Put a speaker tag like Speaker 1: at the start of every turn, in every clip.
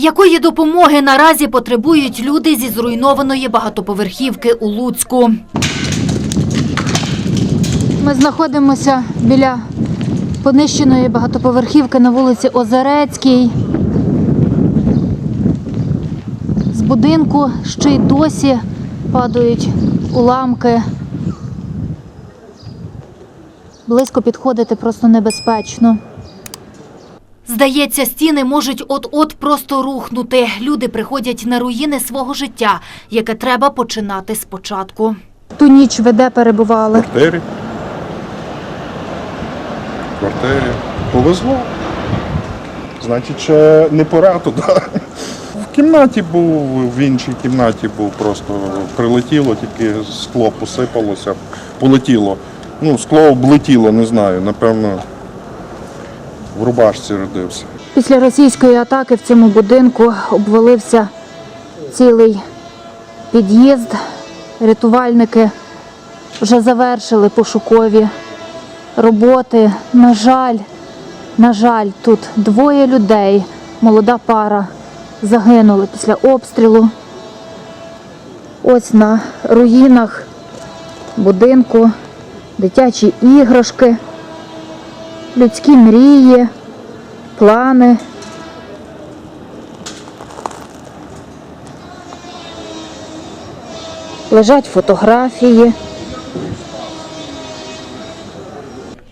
Speaker 1: Якої допомоги наразі потребують люди зі зруйнованої багатоповерхівки у Луцьку?
Speaker 2: Ми знаходимося біля понищеної багатоповерхівки на вулиці Озерецькій. З будинку ще й досі падають уламки. Близько підходити просто небезпечно.
Speaker 1: Здається, стіни можуть от-от просто рухнути. Люди приходять на руїни свого життя, яке треба починати спочатку.
Speaker 2: Ту ніч ви де перебували?
Speaker 3: квартирі. В квартирі. Повезло. Значить, ще не пора туди. В кімнаті був, в іншій кімнаті був, просто прилетіло, тільки скло посипалося, полетіло. Ну, скло облетіло, не знаю, напевно, в рубашці родився.
Speaker 2: Після російської атаки в цьому будинку обвалився цілий під'їзд. Рятувальники вже завершили пошукові роботи. На жаль, на жаль, тут двоє людей, молода пара, загинули після обстрілу. Ось на руїнах будинку дитячі іграшки, людські мрії плани. Лежать фотографії.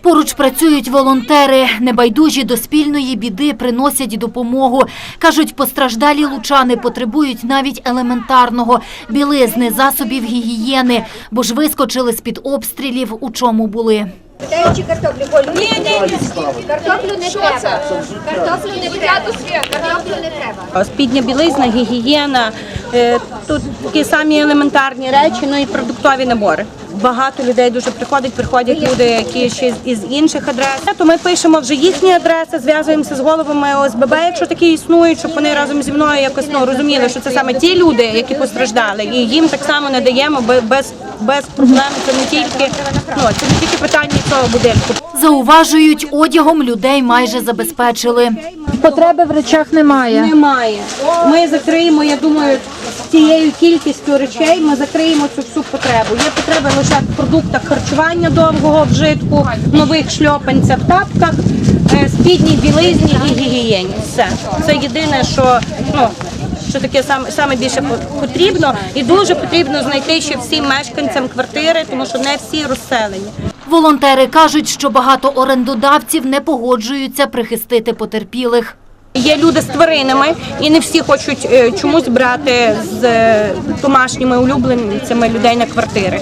Speaker 1: Поруч працюють волонтери, небайдужі до спільної біди приносять допомогу. Кажуть, постраждалі лучани потребують навіть елементарного – білизни, засобів гігієни, бо ж вискочили з-під обстрілів, у чому
Speaker 4: Чи картоплю Колю? Ні, ні, ні. Картоплю не треба. Картоплю не треба. Картоплю не треба.
Speaker 5: Спідня білизна, гігієна, е, тут такі самі елементарні речі, ну і продуктові набори. Багато людей дуже приходять, приходять люди, які ще з- із інших адрес. То ми пишемо вже їхні адреси, зв'язуємося з головами ОСББ, якщо такі існують, щоб вони разом зі мною якось ну, розуміли, що це саме ті люди, які постраждали, і їм так само не даємо бе- без, без проблем. Це не тільки ну це не тільки питання цього будинку.
Speaker 1: Зауважують, одягом людей майже забезпечили.
Speaker 2: Потреби в речах немає.
Speaker 5: Немає. Ми закриємо, я думаю, цією кількістю речей ми закриємо цю всю потребу. Є потреба лише в продуктах харчування довгого вжитку, нових шльопанцях, тапках, е, спідній білизні і гігієні. Все. Це єдине, що ну. Що таке саме, саме більше по- потрібно, і дуже потрібно знайти ще всім мешканцям квартири, тому що не всі розселені.
Speaker 1: Волонтери кажуть, що багато орендодавців не погоджуються прихистити потерпілих.
Speaker 5: Є люди з тваринами, і не всі хочуть е, чомусь брати з е, домашніми улюбленцями людей на квартири.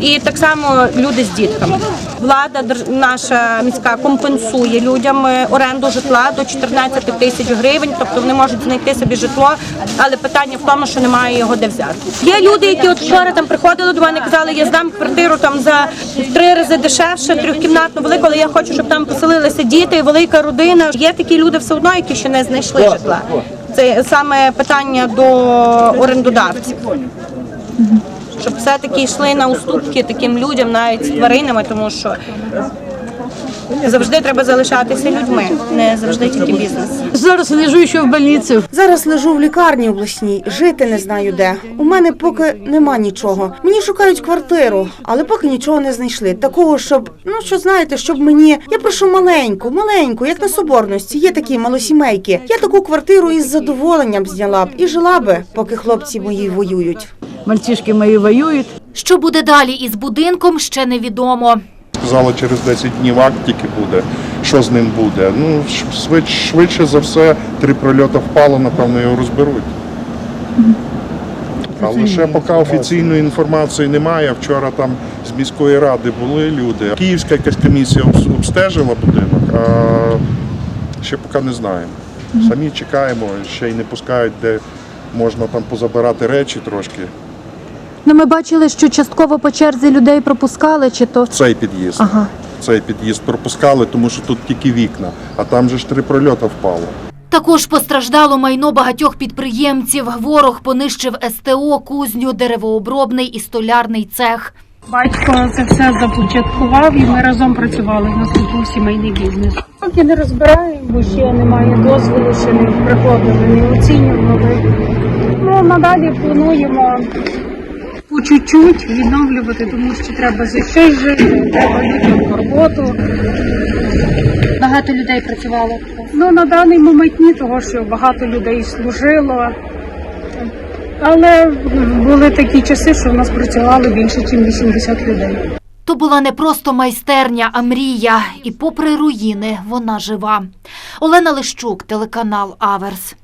Speaker 5: І так само люди з дітками. Влада наша міська компенсує людям е, оренду житла до 14 тисяч гривень, тобто вони можуть знайти собі житло, але питання в тому, що немає його де взяти. Є люди, які от вчора там приходили до мене, казали, я здам квартиру там за три рази дешевше, трьохкімнатну велику, але я хочу, щоб там поселилися діти, велика родина. Є такі люди все одно, які ще не знайшли житла. Це саме питання до орендодавців. Щоб все-таки йшли на уступки таким людям, навіть з тваринами, тому що завжди треба залишатися людьми, не завжди тільки бізнес.
Speaker 6: Зараз лежу ще в больниці.
Speaker 7: Зараз лежу в лікарні обласній, жити не знаю де. У мене поки нема нічого. Мені шукають квартиру, але поки нічого не знайшли. Такого, щоб ну що знаєте, щоб мені. Я прошу маленьку, маленьку, як на соборності. Є такі малосімейки. Я таку квартиру із задоволенням зняла б і жила би, поки хлопці мої воюють.
Speaker 6: Мальчишки мої воюють.
Speaker 1: Що буде далі із будинком, ще невідомо.
Speaker 3: Сказали, через 10 днів акт тільки буде. Що з ним буде? Ну, швидше, швидше за все, три прильоти впало, напевно, його розберуть. Але ще поки офіційної інформації немає. Вчора там з міської ради були люди. Київська якась комісія обстежила будинок, а ще поки не знаємо. Самі чекаємо, ще й не пускають, де можна там позабирати речі трошки.
Speaker 2: Ну, ми бачили, що частково по черзі людей пропускали, чи то
Speaker 3: Цей під'їзд.
Speaker 2: Ага.
Speaker 3: Цей під'їзд пропускали, тому що тут тільки вікна, а там же ж три прильоти впало.
Speaker 1: Також постраждало майно багатьох підприємців. Ворог понищив СТО, кузню, деревообробний і столярний цех.
Speaker 8: Батько це все започаткував і ми разом працювали. У нас тут був сімейний бізнес. Поки не розбираємо, бо ще немає дозволу, ще не приходили, не оцінювали. Ну надалі плануємо по чуть-чуть відновлювати, тому що треба за щось жити, треба людям роботу.
Speaker 2: Багато людей працювало.
Speaker 8: Ну на даний момент ні, того що багато людей служило. Але були такі часи, що в нас працювало більше, ніж 80 людей.
Speaker 1: То була не просто майстерня, а мрія. І попри руїни, вона жива. Олена Лищук, телеканал Аверс.